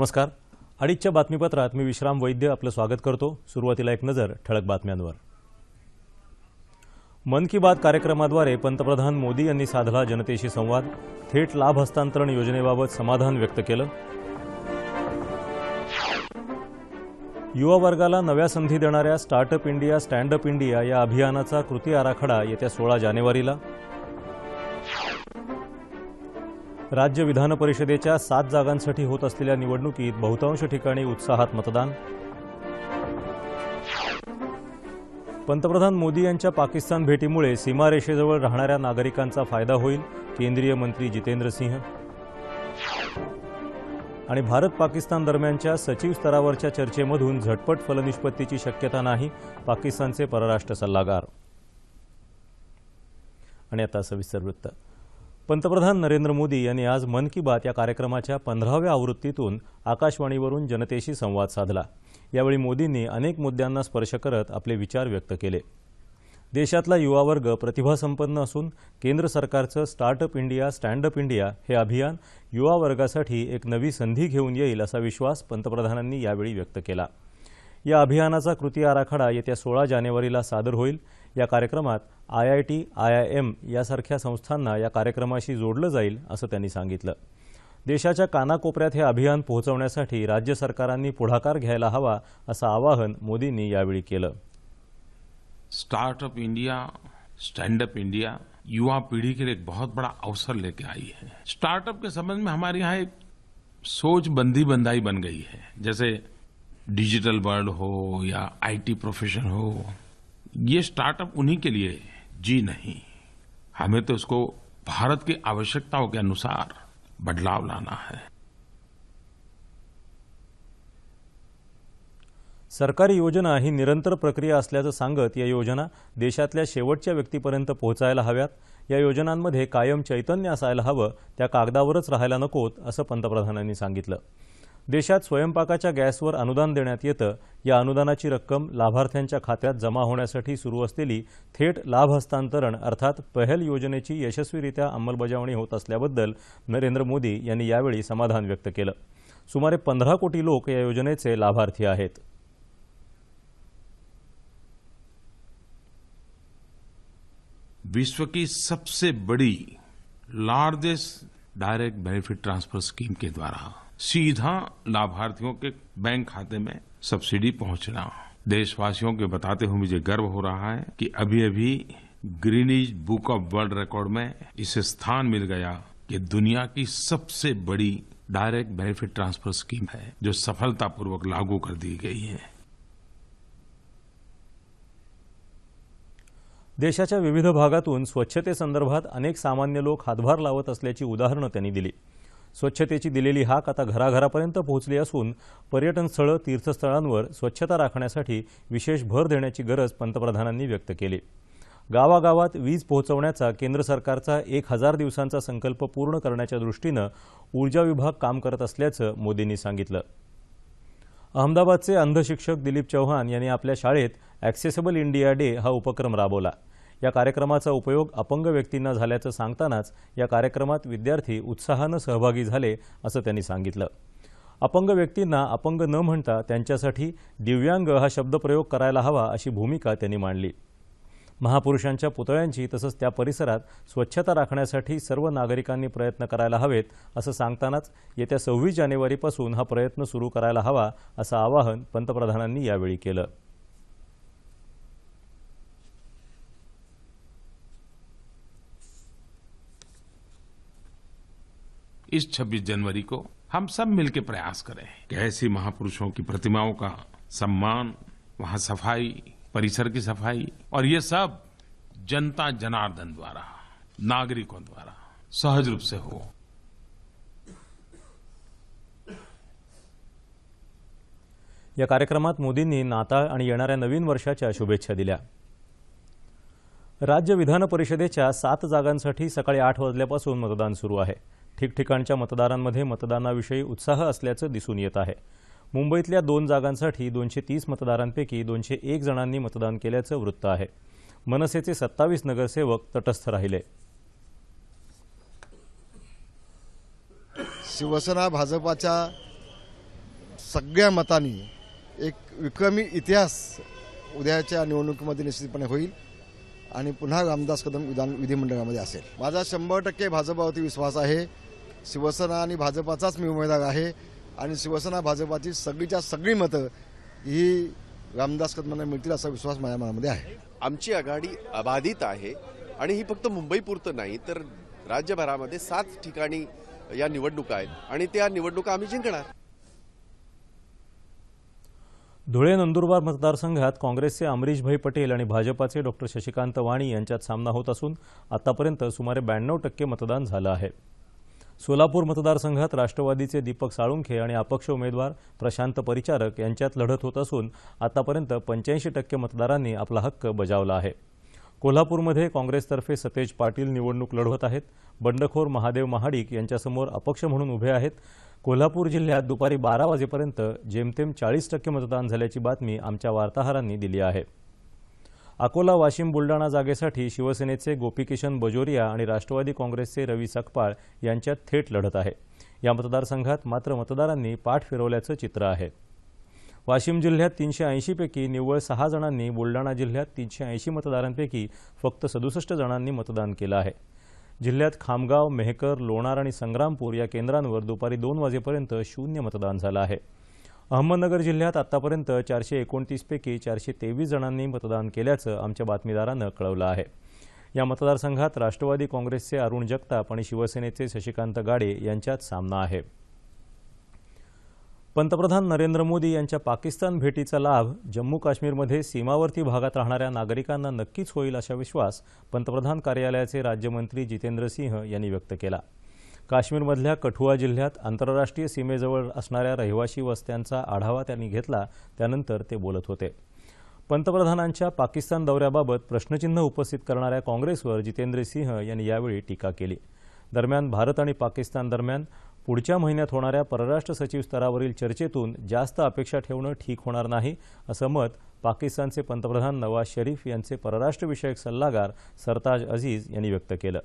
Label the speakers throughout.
Speaker 1: नमस्कार. अडीचच्या बातमीपत्रात मी विश्राम वैद्य आपलं स्वागत करतो. सुरुवातीला एक नजर ठळक बातम्यांवर. मन की बात कार्यक्रमाद्वारे पंतप्रधान मोदी यांनी साधला जनतेशी संवाद. थेट लाभ हस्तांतरण योजनेबाबत समाधान व्यक्त केलं. युवा वर्गाला नव्या संधी देणाऱ्या स्टार्टअप इंडिया स्टँडअप इंडिया या अभियानाचा कृती आराखडा येत्या सोळा जानेवारीला. राज्य विधान परिषदेच्या सात जागांसाठी होत असलेल्या निवडणुकीत बहुतांश ठिकाणी उत्साहात मतदान. पंतप्रधान मोदी यांच्या पाकिस्तान भेटीमुळे सीमारेषेजवळ राहणाऱ्या नागरिकांचा फायदा होईल केंद्रीय मंत्री जितेंद्र सिंह. आणि भारत पाकिस्तान दरम्यानच्या सचिव स्तरावरच्या चर्चेमधून झटपट फलनिष्पत्तीची शक्यता नाही पाकिस्तानचे परराष्ट्र सल्लागार. आणि आता सविस्तर वृत्त. पंतप्रधान नरेंद्र मोदी यांनी आज मन की बात या कार्यक्रमाच्या पंधराव्या आवृत्तीतून आकाशवाणीवरून जनतेशी संवाद साधला. यावेळी मोदींनी अनेक मुद्द्यांना स्पर्श करत आपले विचार व्यक्त केले. देशातला युवा वर्ग प्रतिभासंपन्न असून केंद्र सरकारचं स्टार्टअप इंडिया स्टँडअप इंडिया हे अभियान युवा वर्गासाठी एक नवी संधी घेऊन येईल असा विश्वास पंतप्रधानांनी यावेळी व्यक्त केला. या अभियानाचा कृती आराखडा येत्या सोळा जानेवारीला सादर होईल. या कार्यक्रमात I I T I I M यासारख्या संस्थांना या कार्यक्रमाशी जोडलं जाईल असं त्यांनी सांगितलं. देशाच्या कानाकोपऱ्यात हे अभियान पोहोचवण्यासाठी राज्य सरकारांनी पुढाकार घ्यायला हवा असं आवाहन मोदींनी यावेळी केलं.
Speaker 2: स्टार्टअप इंडिया स्टँडअप इंडिया युवा पीढ़ी के लिए एक बहुत बड़ा अवसर लेके आई है। स्टार्टअप के संबंध में हमारे यहाँ एक सोच बंदी बंदाई बन गई है। जैसे डिजिटल वर्ल्ड हो या आईटी प्रोफेशन हो ये स्टार्टअप उन्हीं के लिए जी नहीं। हमें तो उसको भारत की आवश्यकताओं के अनुसार बदलाव लाना है।
Speaker 1: सरकारी योजना ही निरंतर प्रक्रिया असल्याचं सांगत या योजना देशातल्या शेवटच्या व्यक्तीपर्यंत पोहोचायला हव्यात. या योजनांमध्ये कायम चैतन्य असायला हवं त्या कागदावरच राहायला नकोत असं पंतप्रधानांनी सांगितलं. देशात स्वयंपाकाच्या गॅसवर अनुदान देण्यात येतं. या अनुदानाची रक्कम लाभार्थ्यांच्या खात्यात जमा होण्यासाठी सुरू असलेली थेट लाभ हस्तांतरण अर्थात पहल योजनेची यशस्वीरित्या अंमलबजावणी होत असल्याबद्दल नरेंद्र मोदी यांनी यावेळी समाधान व्यक्त केलं. सुमारे पंधरा कोटी लोक या योजनेचे लाभार्थी आहेत.
Speaker 2: विश्व की सबसे बड़ी largest direct benefit transfer scheme के द्वारा सीधा लाभार्थियों के बैंक खाते में सब्सिडी पहुँचना। देशवासियों के बताते हुए मुझे गर्व हो रहा है कि अभी अभी Guinness book of world record में इसे स्थान मिल गया कि दुनिया की सबसे बड़ी डायरेक्ट बेनिफिट ट्रांसफ़र स्कीम है, जो सफलतापूर्वक लागू कर दी गई है।
Speaker 1: देशाच्या विविध भागातून स्वच्छतेसंदर्भात अनेक सामान्य लोक हातभार लावत असल्याची उदाहरणं त्यांनी दिली. स्वच्छतेची दिलेली हाक आता घराघरापर्यंत पोहोचली असून पर्यटन स्थळं तीर्थस्थळांवर स्वच्छता राखण्यासाठी विशेष भर देण्याची गरज पंतप्रधानांनी व्यक्त केली. गावागावात वीज पोहोचवण्याचा केंद्र सरकारचा एक हजार दिवसांचा संकल्प पूर्ण करण्याच्या दृष्टीनं ऊर्जा विभाग काम करत असल्याचं मोदींनी सांगितलं. अहमदाबादचे अंधशिक्षक दिलीप चौहान यांनी आपल्या शाळेत ॲक्सेसेबल इंडिया डे हा उपक्रम राबवला. या कार्यक्रमाचा उपयोग अपंग व्यक्तींना झाल्याचं सांगतानाच या कार्यक्रमात विद्यार्थी उत्साहानं सहभागी झाले असं त्यांनी सांगितलं. अपंग व्यक्तींना अपंग न म्हणता त्यांच्यासाठी दिव्यांग हा शब्दप्रयोग करायला हवा अशी भूमिका त्यांनी मांडली. महापुरुषांच्या पुतळ्यांची तसंच त्या परिसरात स्वच्छता राखण्यासाठी सर्व नागरिकांनी प्रयत्न करायला हवेत असं सांगतानाच येत्या सव्वीस जानेवारीपासून हा प्रयत्न सुरू करायला हवा असं आवाहन पंतप्रधानांनी यावेळी केलं.
Speaker 2: इस 26 जनवरी को हम सब मिलकर प्रयास करें। कि ऐसी महापुरुषों की प्रतिमाओं का सम्मान वहाँ सफ़ाई परिसर की सफ़ाई और ये सब जनता जनार्दन द्वारा नागरिकों द्वारा सहज रूप से हो।
Speaker 1: या कार्यक्रमात मोदींनी नाताळ आणि येणाऱ्या नवीन वर्षाच्या शुभेच्छा दिल्या. राज्य विधान परिषदेच्या सात जागांसाठी सकाळी आठ वाजल्यापासून मतदान सुरू आहे. ठिकठिकाणच्या मतदारांमध्ये मतदानाविषयी उत्साह असल्याचं दिसून येत आहे. मुंबईतल्या दोन जागांसाठी दोनशे तीस मतदारांपैकी दोनशे एक जणांनी मतदान केल्याचं वृत्त आहे. मनसेचे सत्तावीस नगरसेवक तटस्थ राहिले.
Speaker 3: शिवसेना भाजपाच्या सगळ्या मतांनी एक विक्रमी इतिहास उद्याच्या निवडणुकीमध्ये निश्चितपणे होईल आणि पुन्हा रामदास कदम विधान विधिमंडळामध्ये असेल. माझा शंभर टक्के भाजपावरती विश्वास आहे. शिवसेना आणि भाजपाचाच मी उमेदवार आहे. आणि शिवसेना भाजपाची सगळीच्या सगळी मतं ही रामदास कदमांना मिळतील असा विश्वास माझ्या मनामध्ये आहे.
Speaker 4: आमची आघाडी अबाधित आहे आणि ही फक्त मुंबईपुरतं नाही तर राज्यभरामध्ये सात ठिकाणी या निवडणुका आहेत आणि त्या निवडणुका आम्ही जिंकणार.
Speaker 1: धुळे नंदुरबार मतदारसंघात काँग्रेसचे अमरीशभाई पटेल आणि भाजपाचे डॉक्टर शशिकांत वाणी यांच्यात सामना होत असून आतापर्यंत सुमारे ब्याण्णव टक्के मतदान झालं आहे. सोलापूर मतदारसंघात राष्ट्रवादीचे दीपक साळुंखे आणि अपक्ष उमेदवार प्रशांत परिचारक यांच्यात लढत होत असून आतापर्यंत पंच्याऐंशी टक्के मतदारांनी आपला हक्क बजावला आहे. कोल्हापूरमध्ये काँग्रेसतर्फे सतेज पाटील निवडणूक लढवत आहेत. बंडखोर महादेव महाडिक यांच्यासमोर अपक्ष म्हणून उभे आहेत. कोल्हापूर जिल्ह्यात दुपारी बारा वाजेपर्यंत जेमतेम चाळीस टक्के मतदान झाल्याची बातमी आमच्या वार्ताहरांनी दिली आहे. अकोला वाशिम बुलडाणा जागेसाठी शिवसेनेचे गोपीकिशन बजोरिया आणि राष्ट्रवादी काँग्रेसचे रवी सकपाळ यांच्यात थेट लढत आहे. या मतदारसंघात मात्र मतदारांनी पाठ फिरवल्याचं चित्र आहे. वाशिम जिल्ह्यात तीनशे ऐंशीपैकी निव्वळ सहा जणांनी बुलडाणा जिल्ह्यात तीनशे ऐंशी मतदारांपैकी फक्त सदुसष्ट जणांनी मतदान केलं आहे. जिल्ह्यात खामगाव मेहकर लोणार आणि संग्रामपूर या केंद्रांवर दुपारी दोन वाजेपर्यंत शून्य मतदान झालं आहे. अहमदनगर जिल्ह्यात आतापर्यंत चारशे एकोणतीसपैकी चारशे तेवीस जणांनी मतदान केल्याचं आमच्या बातमीदारानं कळवलं आहे. या मतदारसंघात राष्ट्रवादी काँग्रेसचे अरुण जगताप आणि शिवसेनेचे शशिकांत गाडे यांच्यात सामना आहे. पंतप्रधान नरेंद्र मोदी यांच्या पाकिस्तान भेटीचा लाभ जम्मू काश्मीरमध्ये सीमावर्ती भागात राहणाऱ्या नागरिकांना नक्कीच होईल असा विश्वास पंतप्रधान कार्यालयाचे राज्यमंत्री जितेंद्र सिंह यांनी व्यक्त केला. काश्मीरमधल्या कठुआ जिल्ह्यात आंतरराष्ट्रीय सीमेजवळ असणाऱ्या रहिवासी वस्त्यांचा आढावा त्यांनी घेतला त्यानंतर ते बोलत होते. पंतप्रधानांच्या पाकिस्तान दौऱ्याबाबत प्रश्नचिन्ह उपस्थित करणाऱ्या काँग्रेसवर जितेंद्र सिंह यांनी यावेळी टीका केली. दरम्यान भारत आणि पाकिस्तान दरम्यान पुढच्या महिन्यात होणाऱ्या परराष्ट्र सचिव स्तरावरील चर्चेतून जास्त अपेक्षा ठेवणं ठीक होणार नाही असं मत पाकिस्तानचे पंतप्रधान नवाज शरीफ यांचे परराष्ट्रविषयक सल्लागार सरताज अझीज यांनी व्यक्त केलं.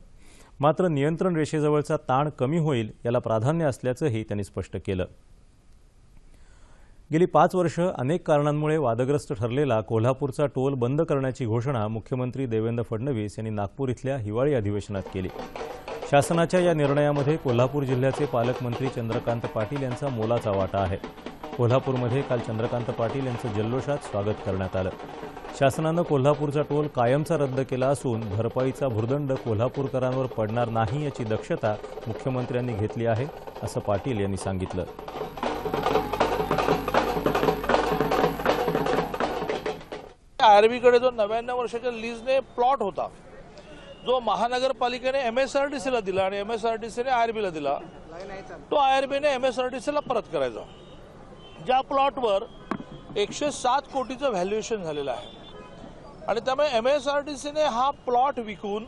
Speaker 1: मात्र नियंत्रण रेषेजवळचा ताण कमी होईल याला प्राधान्य असल्याचंही त्यांनी स्पष्ट केलं. गेली पाच वर्ष अनेक कारणांमुळे वादग्रस्त ठरलेला कोल्हापूरचा टोल बंद करण्याची घोषणा मुख्यमंत्री देवेंद्र फडणवीस यांनी नागपूर इथल्या हिवाळी अधिवेशनात केली. शासनाच्या या निर्णयामध्ये कोल्हापूर जिल्ह्याचे पालकमंत्री चंद्रकांत पाटील यांचा मोलाचा वाटा आहे. कोल्हापूरमध्ये काल चंद्रकांत पाटील यांचं जल्लोषात स्वागत करण्यात आलं. शासनानं कोल्हापूरचा टोल कायमचा रद्द केला असून भरपाईचा भुर्दंड कोल्हापूरकरांवर पडणार नाही याची दक्षता मुख्यमंत्र्यांनी घेतली आहे असं पाटील यांनी सांगितलं.
Speaker 5: आरबीकडे जो नव्याण्णव वर्षाच्या लीजने प्लॉट होता जो महानगरपालिकेने एम एस आर टी सीला दिला आणि एम एस आर टी सीने आर बीला दिला तो आय आर बीने एम एस आर टी सीला परत करायचा. ज्या प्लॉटवर एकशे सात कोटीचं व्हॅल्युएशन झालेलं आहे. आणि त्यामुळे एम एस आर टी सीने हा प्लॉट विकून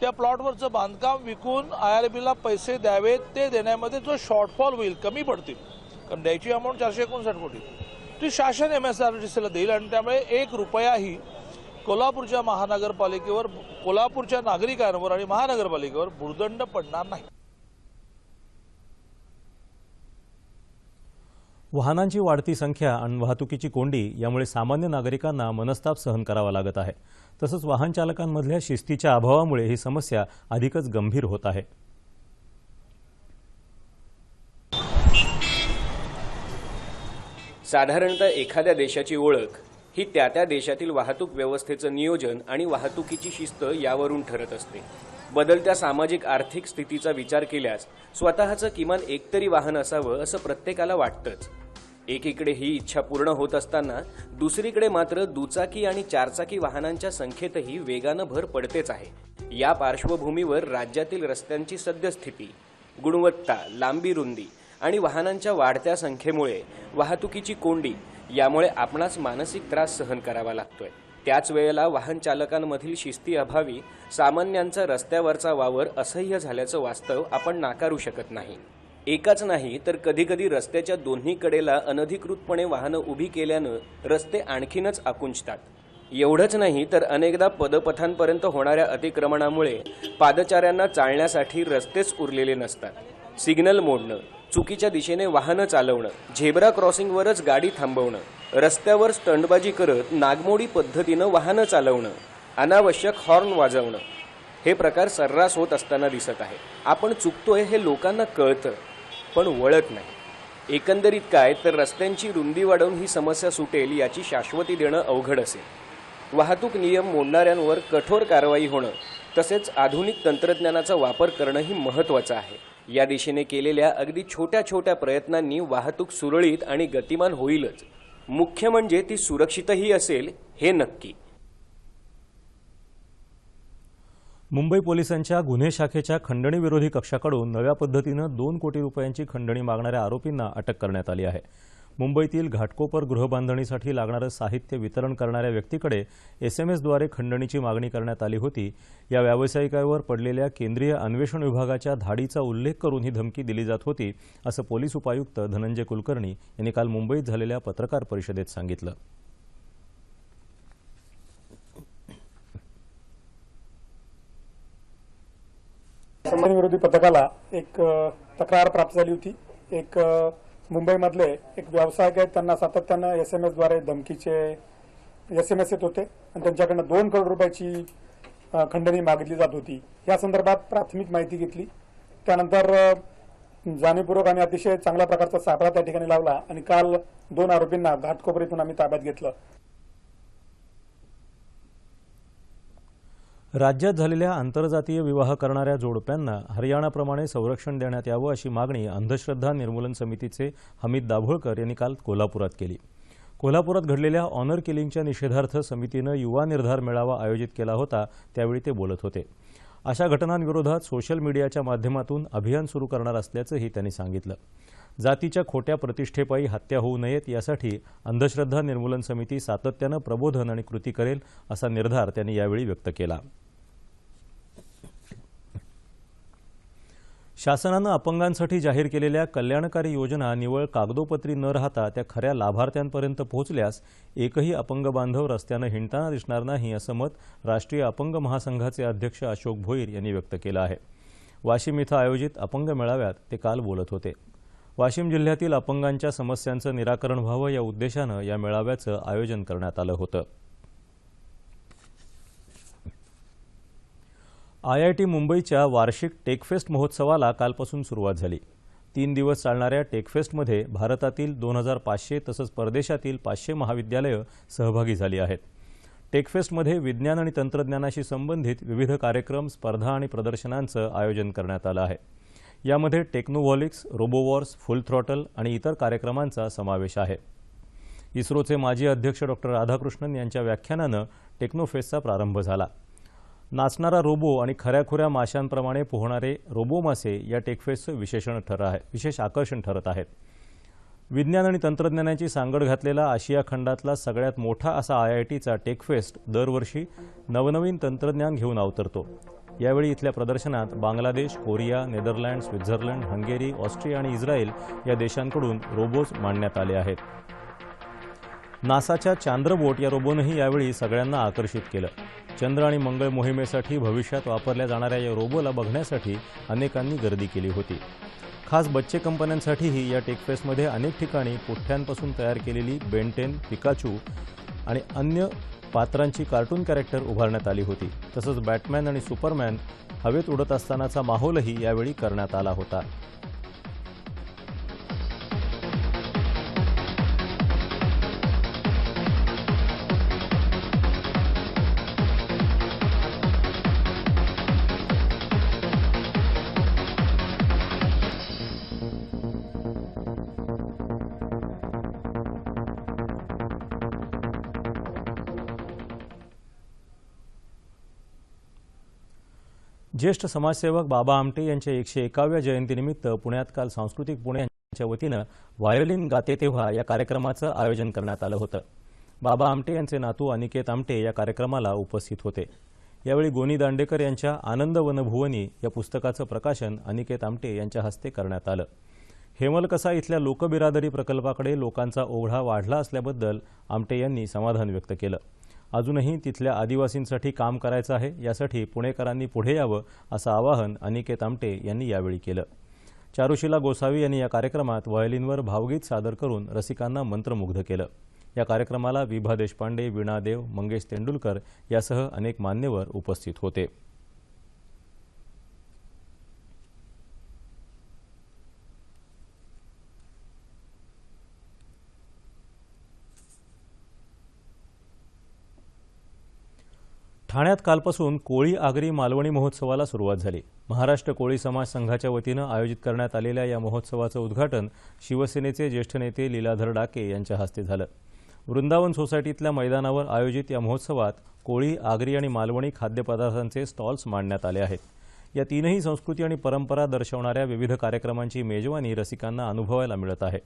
Speaker 5: त्या प्लॉटवरचं बांधकाम विकून आय आर बीला पैसे द्यावेत ते देण्यामध्ये जो शॉर्टफॉल होईल कमी पडतील. कारण द्यायची अमाऊंट चारशे एकोणसाठ कोटी. ती शासन एम एस आर टी सीला देईल आणि त्यामुळे एक रुपयाही कोल्हापूरच्या महानगरपालिकेवर कोल्हापूरच्या नागरिकांवर आणि महानगरपालिकेवर भुर्दंड पडणार नाही.
Speaker 1: वाहनांची वाढती संख्या आणि वाहतुकीची कोंडी यामुळे सामान्य नागरिकांना मनस्ताप सहन करावा लागत आहे. तसंच वाहन चालकांमधल्या शिस्तीच्या अभावामुळे ही समस्या अधिकच गंभीर होत आहे.
Speaker 6: साधारणतः एखाद्या देशाची ओळख ही त्या त्या देशातील वाहतूक व्यवस्थेचं नियोजन आणि वाहतुकीची शिस्त यावरून ठरत असते. बदलत्या सामाजिक आर्थिक स्थितीचा विचार केल्यास स्वतःचं किमान एकतरी वाहन असावं असं प्रत्येकाला वाटतंच. एकीकडे ही इच्छा पूर्ण होत असताना दुसरीकडे मात्र दुचाकी आणि चारचाकी वाहनांच्या संख्येतही वेगानं भर पडतेच आहे. या पार्श्वभूमीवर राज्यातील रस्त्यांची सद्यस्थिती गुणवत्ता लांबी रुंदी आणि वाहनांच्या वाढत्या संख्येमुळे वाहतुकीची कोंडी यामुळे आपणास मानसिक त्रास सहन करावा लागतोय. त्याच वेळेला वाहन चालकांमधील शिस्ती अभावी सामान्यांचा रस्त्यावरचा वावर असह्य झाल्याचं वास्तव आपण नाकारू शकत नाही. एकाच नाही तर कधीकधी रस्त्याच्या दोन्ही कडेला अनधिकृतपणे वाहनं उभी केल्यानं रस्ते आणखीनच आकुंचतात. एवढंच नाही तर अनेकदा पदपथांपर्यंत होणाऱ्या अतिक्रमणामुळे पादचाऱ्यांना चालण्यासाठी रस्तेच उरलेले नसतात. सिग्नल मोडणं चुकीच्या दिशेने वाहनं चालवणं झेब्रा क्रॉसिंगवरच गाडी थांबवणं रस्त्यावर स्टंडबाजी करत नागमोडी पद्धतीनं वाहनं चालवणं अनावश्यक हॉर्न वाजवणं हे प्रकार सर्रास होत असताना दिसत आहे आपण चुकतोय हे लोकांना कळतं. पण वळत नाही. एकंदरीत काय तर रस्त्यांची रुंदी वाढवून ही समस्या सुटेल याची शाश्वती देणं अवघड असेल. वाहतूक नियम मोडणाऱ्यांवर कठोर कारवाई होणं तसेच आधुनिक तंत्रज्ञानाचा वापर करणंही महत्त्वाचं आहे. या दिशेने केलेल्या अगदी छोट्या छोट्या प्रयत्नांनी वाहतूक सुरळीत आणि गतिमान होईलच. मुख्य म्हणजे ती सुरक्षितही असेल हे नक्की.
Speaker 1: मुंबई पोलिसांच्या गुन्हे शाखेच्या खंडणी विरोधी कक्षाकडून नव्या पद्धतीनं दोन कोटी रुपयांची खंडणी मागणाऱ्या आरोपींना अटक करण्यात आली आहे. मुंबईतील घाटकोपर गृहबांधणीसाठी लागणारं साहित्य वितरण करणाऱ्या व्यक्तीकडे एस एम एसद्वारे खंडणीची मागणी करण्यात आली होती. या व्यावसायिकावर पडलेल्या केंद्रीय अन्वेषण विभागाच्या धाडीचा उल्लेख करून ही धमकी दिली जात होती असं पोलीस उपायुक्त धनंजय कुलकर्णी यांनी काल मुंबईत झालेल्या पत्रकार परिषदेत सांगितलं.
Speaker 7: संबंध विरोधी पथकाला एक तक्रार प्राप्त झाली होती. एक मुंबईमधले एक व्यावसायिक आहेत त्यांना सातत्यानं एस एम एसद्वारे धमकीचे एस एम एस येत होते आणि त्यांच्याकडनं दोन करोड रुपयाची खंडणी मागितली जात होती. या संदर्भात प्राथमिक माहिती घेतली. त्यानंतर जाणीवपूर्वक आणि अतिशय चांगल्या प्रकारचा सापळा त्या ठिकाणी लावला आणि काल दोन आरोपींना घाटकोपरीतून आम्ही ताब्यात घेतलं.
Speaker 1: राज्यात झालेल्या आंतरजातीय विवाह करणाऱ्या जोडप्यांना हरियाणाप्रमाणे संरक्षण देण्यात यावं अशी मागणी अंधश्रद्धा निर्मूलन समितीचे हमीद दाभोळकर यांनी काल कोल्हापुरात केली. कोल्हापुरात घडलेल्या ऑनर किलिंगच्या निषेधार्थ समितीनं युवा निर्धार मेळावा आयोजित केला होता त्यावेळी ते बोलत होते. अशा घटनांविरोधात सोशल मीडियाच्या माध्यमातून अभियान सुरू करणार असल्याचंही त्यांनी सांगितलं. जातीच्या खोट्या प्रतिष्ठेपायी हत्या होऊ नयेत यासाठी अंधश्रद्धा निर्मूलन समिती सातत्यानं प्रबोधन आणि कृती करेल असा निर्धार त्यांनी यावेळी व्यक्त केला. शासनानं अपंगांसाठी जाहीर केलेल्या कल्याणकारी योजना निवळ कागदोपत्री न राहता त्या खऱ्या लाभार्थ्यांपर्यंत पोहोचल्यास एकही अपंग बांधव रस्त्यानं हिंडताना दिसणार नाही असं मत राष्ट्रीय अपंग महासंघाचे अध्यक्ष अशोक भोईर यांनी व्यक्त केलं आहे. वाशिम इथं आयोजित अपंग मेळाव्यात ते काल बोलत होते. वाशिम जिल्ह्यातील अपंगांच्या समस्यांचं निराकरण व्हावं या उद्देशानं या मेळाव्याचं आयोजन करण्यात आलं होतं. आय आय टी मुंबईच्या वार्षिक टेकफेस्ट महोत्सवाला कालपासून सुरुवात झाली. तीन दिवस चालणाऱ्या टेकफेस्टमध्ये भारतातील दोन हजार पाचशे तसंच परदेशातील पाचशे महाविद्यालयं सहभागी झाली आहेत. टेकफेस्टमध्ये विज्ञान आणि तंत्रज्ञानाशी संबंधित विविध कार्यक्रम स्पर्धा आणि प्रदर्शनांचं आयोजन करण्यात आलं आहे. यामध्ये टेक्नोव्हॉलिक्स रोबोवॉर्स फुल थ्रॉटल आणि इतर कार्यक्रमांचा समावेश आहे. इस्रोचे माजी अध्यक्ष डॉक्टर राधाकृष्णन यांच्या व्याख्यानानं टेक्नोफेस्टचा प्रारंभ झाला. नाचणारा रोबो आणि खऱ्याखुऱ्या माशांप्रमाणे पोहणारे रोबो मासे या टेकफेस्टचं विशेषण ठर आहे विशेष आकर्षण ठरत आहेत. विज्ञान आणि तंत्रज्ञानाची सांगड घातलेला आशिया खंडातला सगळ्यात मोठा असा आय आय टीचा टेकफेस्ट दरवर्षी नवनवीन तंत्रज्ञान घेऊन अवतरतो. यावेळी इथल्या प्रदर्शनात Bangladesh Korea Netherlands Switzerland Hungary Austria आणि इस्रायल या देशांकडून रोबोज मांडण्यात आले आहेत. नासाच्या चांद्रबोट या रोबोनंही यावेळी सगळ्यांना आकर्षित केलं. चंद्र आणि मंगळ मोहिमेसाठी भविष्यात वापरल्या जाणाऱ्या या रोबोला बघण्यासाठी अनेकांनी गर्दी केली होती. खास बच्चे कंपन्यांसाठीही या टेकफेस्टमध्ये अनेक ठिकाणी पुठ्ठ्यांपासून तयार केलेली बेंटेन पिकाचू आणि अन्य पात्रांची कार्टून कॅरेक्टर उभारण्यात आली होती. तसंच बॅटमॅन आणि सुपरमॅन हवेत उडत असतानाचा माहोलही यावेळी करण्यात आला होता. ज्येष्ठ समाजसेवक बाबा आमटे यांच्या एकशे एकाव्या जयंतीनिमित्त पुण्यात काल सांस्कृतिक पुणे यांच्या वतीनं व्हायोलिन गाते तेव्हा या कार्यक्रमाचं आयोजन करण्यात आलं होतं. बाबा आमटे यांचे नातू अनिकेत आमटे या कार्यक्रमाला उपस्थित होते. यावेळी गोनी दांडेकर यांच्या आनंद वनभुवनी या पुस्तकाचं प्रकाशन अनिकेत आमटे यांच्या हस्ते करण्यात आलं. हेमलकसा इथल्या लोकबिरादरी प्रकल्पाकडे लोकांचा ओढा वाढला असल्याबद्दल आमटे यांनी समाधान व्यक्त केलं. अजूनही तिथल्या आदिवासींसाठी काम करायचं आहे यासाठी पुणेकरांनी पुढे यावं असं आवाहन अनिकेत आमटे यांनी यावेळी केलं. चारुशिला गोसावी यांनी या कार्यक्रमात व्हायोलिनवर भावगीत सादर करून रसिकांना मंत्रमुग्ध केलं. या कार्यक्रमाला विभा देशपांडे वीणा देव मंगेश तेंडुलकर यासह अनेक मान्यवर उपस्थित होते. ठाण्यात कालपासून कोळी आगरी मालवणी महोत्सवाला सुरुवात झाली. महाराष्ट्र कोळी समाज संघाच्या वतीनं आयोजित करण्यात आलेल्या या महोत्सवाचं उद्घाटन शिवसेनेचे ज्येष्ठ नेते लीलाधर डाके यांच्या हस्ते झालं. वृंदावन सोसायटीतल्या मैदानावर आयोजित या महोत्सवात कोळी आगरी आणि मालवणी खाद्यपदार्थांचे स्टॉल्स मांडण्यात आले आहेत. या तीनही संस्कृती आणि परंपरा दर्शवणाऱ्या विविध कार्यक्रमांची मेजवानी रसिकांना अनुभवायला मिळत आहे.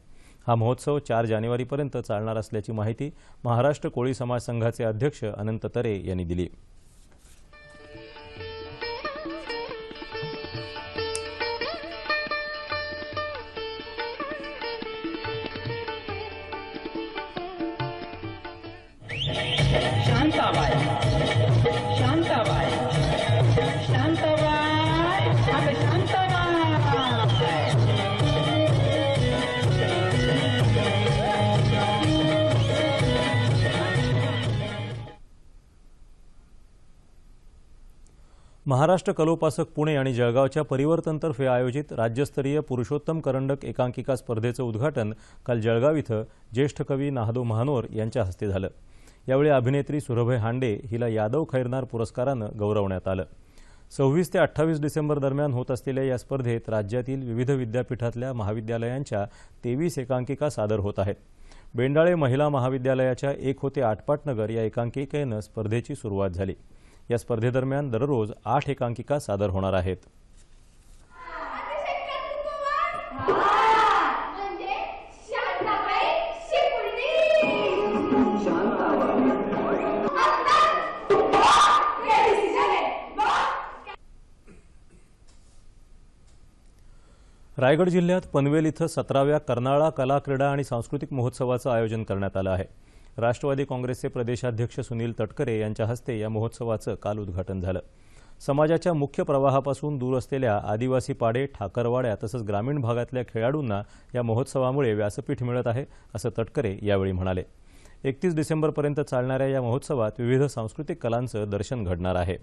Speaker 1: हा महोत्सव चार जानेवारीपर्यंत चालणार असल्याची माहिती महाराष्ट्र कोळी समाज संघाचे अध्यक्ष अनंत तरे यांनी दिली. महाराष्ट्र कलोपासक पुणे आणि जळगावच्या परिवर्तनतर्फे आयोजित राज्यस्तरीय पुरुषोत्तम करंडक एकांकिका स्पर्धेचं उद्घाटन काल जळगाव इथं ज्येष्ठ कवी नाहदो महानोर यांच्या हस्ते झालं. यावेळी अभिनेत्री सुरभय हांडे हिला यादव खैरनार पुरस्कारानं गौरवण्यात आलं. सव्वीस ते अठ्ठावीस डिसेंबर दरम्यान होत असलेल्या या स्पर्धेत राज्यातील विविध विद्यापीठातल्या महाविद्यालयांच्या तेवीस एकांकिका सादर होत आहेत. बेंडाळे महिला महाविद्यालयाच्या एक होते आटपाटनगर या एकांकिकेनं स्पर्धेची सुरुवात झाली. या स्पर्धेदरम्यान दररोज आठ एकांकिका सादर होणार आहेत. रायगड जिल्ह्यात पनवेल इथं सतराव्या कर्नाळा कला क्रीडा आणि सांस्कृतिक महोत्सवाचं आयोजन करण्यात आलं आहे. राष्ट्रवादी काँग्रेसचे प्रदेशाध्यक्ष सुनील तटकरे यांच्या हस्ते या महोत्सवाचं काल उद्घाटन झालं. समाजाच्या मुख्य प्रवाहापासून दूर असलेल्या आदिवासी पाडे ठाकरवाड्या तसंच ग्रामीण भागातल्या खेळाडूंना या महोत्सवामुळे व्यासपीठ मिळत आहे असं तटकरे यावेळी म्हणाले. एकतीस डिसेंबरपर्यंत चालणाऱ्या या महोत्सवात विविध सांस्कृतिक कलांचं दर्शन घडणार आहे.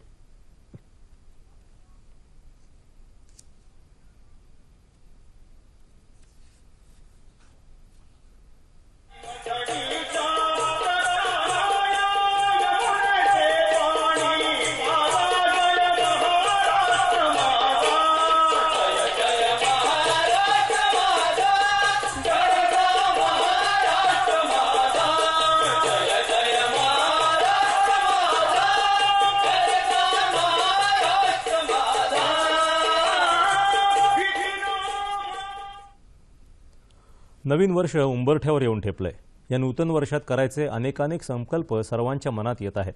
Speaker 1: नवीन वर्ष उंबरठ्यावर येऊन ठेपलंय. या नूतन वर्षात करायचे अनेकानेक संकल्प सर्वांच्या मनात येत आहेत.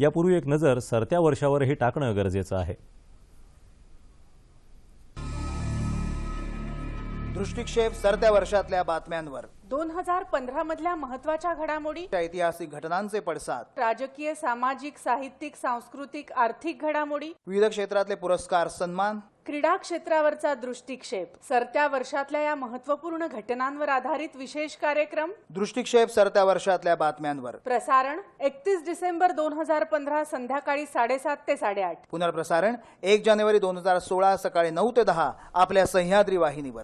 Speaker 1: यापूर्वी एक नजर सरत्या वर्षावरही टाकणं गरजेचं आहे.
Speaker 8: दृष्टिक्षेप सरत्या वर्षातल्या बातम्यांवर.
Speaker 9: दोन हजार पंधरा मधल्या महत्त्वाच्या घडामोडी.
Speaker 8: ऐतिहासिक घटनांचे पडसाद.
Speaker 9: राजकीय सामाजिक साहित्यिक सांस्कृतिक आर्थिक घडामोडी.
Speaker 8: विविध क्षेत्रातले पुरस्कार सन्मान.
Speaker 9: क्रीडा क्षेत्रावरचा दृष्टिक्षेप. सरत्या वर्षातल्या या महत्त्वपूर्ण घटनांवर आधारित विशेष कार्यक्रम.
Speaker 8: दृष्टिक्षेप सरत्या वर्षातल्या बातम्यांवर.
Speaker 9: प्रसारण एकतीस डिसेंबर दोन हजार पंधरा संध्याकाळी साडेसात ते साडेआठ.
Speaker 8: पुनर्प्रसारण एक जानेवारी दोन हजार सोळा सकाळी नऊ ते दहा आपल्या सह्याद्री वाहिनीवर.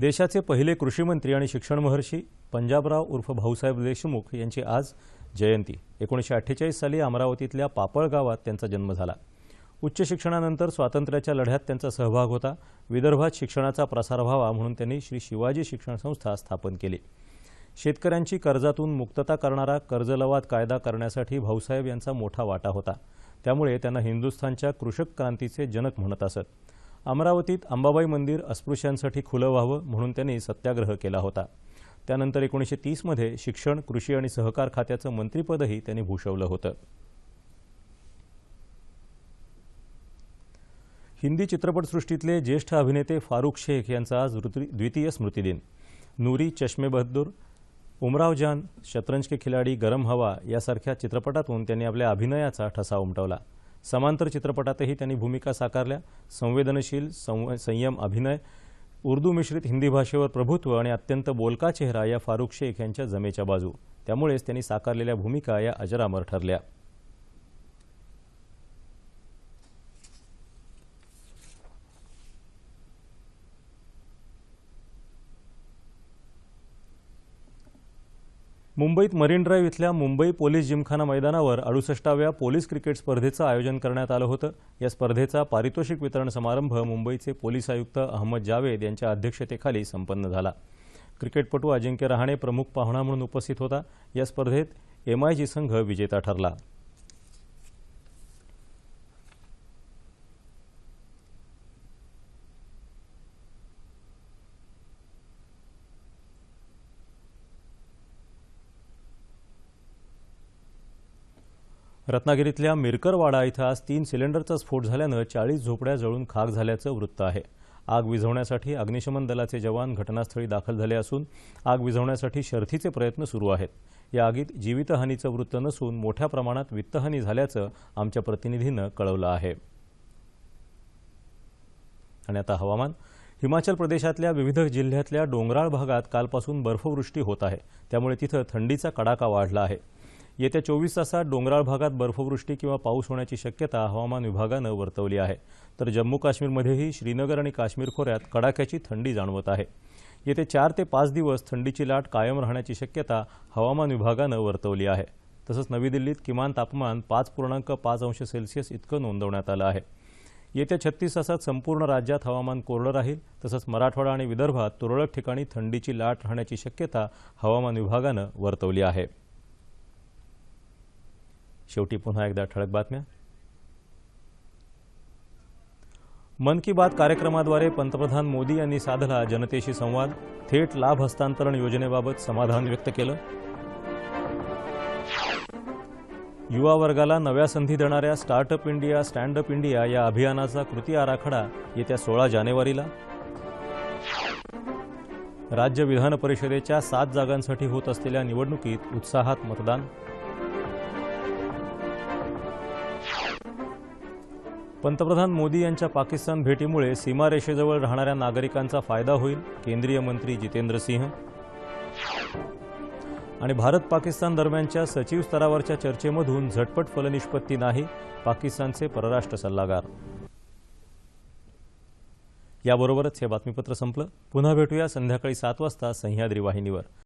Speaker 1: देशाचे पहिले कृषीमंत्री आणि शिक्षण महर्षी पंजाबराव उर्फ भाऊसाहेब देशमुख यांची आज जयंती. एकोणीसशे अठ्ठेचाळीस साली अमरावतीतल्या पापळ गावात त्यांचा जन्म झाला. उच्च शिक्षणानंतर स्वातंत्र्याच्या लढ्यात त्यांचा सहभाग होता. विदर्भात शिक्षणाचा प्रसार व्हावा म्हणून त्यांनी श्री शिवाजी शिक्षण संस्था स्थापन केली. शेतकऱ्यांची कर्जातून मुक्तता करणारा कर्जलवाद कायदा करण्यासाठी भाऊसाहेब यांचा मोठा वाटा होता. त्यामुळे त्यांना हिंदुस्थानच्या कृषक क्रांतीचे जनक म्हणत असत. अमरावतीत अंबाबाई मंदिर अस्पृश्यांसाठी खुलं व्हावं म्हणून त्यांनी सत्याग्रह केला होता. त्यानंतर एकोणीसशे तीसमध्ये शिक्षण कृषी आणि सहकार खात्याचं मंत्रिपदही त्यांनी भूषवलं होतं. हिंदी चित्रपटसृष्टीतले ज्येष्ठ अभिनेते फारुख शेख यांचा आज द्वितीय स्मृतिदिन. नूरी चष्मे बहादूर उमराव जान शतरंज के खिलाडी गरम हवा यासारख्या चित्रपटातून त्यांनी आपल्या अभिनयाचा ठसा उमटवला. समांतर चित्रपटातही त्यांनी भूमिका साकारल्या. संवेदनशील संव संयम अभिनय उर्दू मिश्रित हिंदी भाषेवर प्रभुत्व आणि अत्यंत बोलका चेहरा या फारुख शेख यांच्या जमेच्या बाजू. त्यामुळेच त्यांनी साकारलेल्या भूमिका या अजरामर ठरल्या. मुंबईत मरीन ड्राईव्ह इथल्या मुंबई पोलीस जिमखाना मैदानावर अडुसष्टाव्या पोलीस क्रिकेट स्पर्धेचं आयोजन करण्यात आलं होतं. या स्पर्धेचा पारितोषिक वितरण समारंभ मुंबईचे पोलीस आयुक्त अहमद जावेद यांच्या अध्यक्षतेखाली संपन्न झाला. क्रिकेटपटू अजिंक्य रहाणे प्रमुख पाहुणा म्हणून उपस्थित होता. या स्पर्धेत एमआयजी संघ विजेता ठरला. रत्नागिरीतल्या मिरकरवाडा इथं आज तीन सिलेंडरचा स्फोट झाल्यानं चाळीस झोपड्या जळून खाक झाल्याचं वृत्त आहे. आग विझवण्यासाठी अग्निशमन दलाचे जवान घटनास्थळी दाखल झाले असून आग विझवण्यासाठी शर्थीचे प्रयत्न सुरू आहेत. या आगीत जीवितहानीचं वृत्त नसून मोठ्या प्रमाणात वित्तहानी झाल्याचं आमच्या प्रतिनिधीनं कळवलं आहे. आणि आता हवामान. हिमाचल प्रदेशातल्या विविध जिल्ह्यातल्या डोंगराळ भागात कालपासून बर्फवृष्टी होत आहे. त्यामुळे तिथं थंडीचा कडाका वाढला आहे. येत्या चोवीस तासात डोंगराळ भागात बर्फवृष्टी किंवा पाऊस होण्याची शक्यता हवामान विभागानं वर्तवली आहे. तर जम्मू काश्मीरमध्येही श्रीनगर आणि काश्मीर खोऱ्यात कडाक्याची थंडी जाणवत आहे. येते चार ते पाच दिवस थंडीची लाट कायम राहण्याची शक्यता हवामान विभागानं वर्तवली आहे. तसंच नवी दिल्लीत किमान तापमान पाच पूर्णांक पाच अंश सेल्सिअस इतकं नोंदवण्यात आलं आहे. येत्या छत्तीस तासात संपूर्ण राज्यात हवामान कोरडं राहील. तसंच मराठवाडा आणि विदर्भात तुरळक ठिकाणी थंडीची लाट राहण्याची शक्यता हवामान विभागानं वर्तवली आहे. शेवटी पुन्हा एकदा ठळक बातम्या. मन की बात कार्यक्रमाद्वारे पंतप्रधान मोदी यांनी साधला जनतेशी संवाद थेट लाभ हस्तांतरण योजनेबाबत समाधान व्यक्त केलं. युवा वर्गाला नव्या संधी देणाऱ्या स्टार्टअप इंडिया स्टँडअप इंडिया या अभियानाचा कृती आराखडा येत्या सोळा जानेवारीला. राज्य विधान परिषदेच्या सात जागांसाठी होत असलेल्या निवडणुकीत उत्साहात मतदान. पंतप्रधान मोदी यांच्या पाकिस्तान भेटीमुळे सीमारेषेजवळ राहणाऱ्या नागरिकांचा फायदा होईल केंद्रीय मंत्री जितेंद्र सिंह. आणि भारत पाकिस्तान दरम्यानच्या सचिव स्तरावरच्या चर्चेमधून झटपट फलनिष्पत्ती नाही पाकिस्तानचे परराष्ट्र सल्लागार. याबरोबरच हे बातमीपत्र संपलं. पुन्हा भेटूया संध्याकाळी सात वाजता सह्याद्री वाहिनीवर.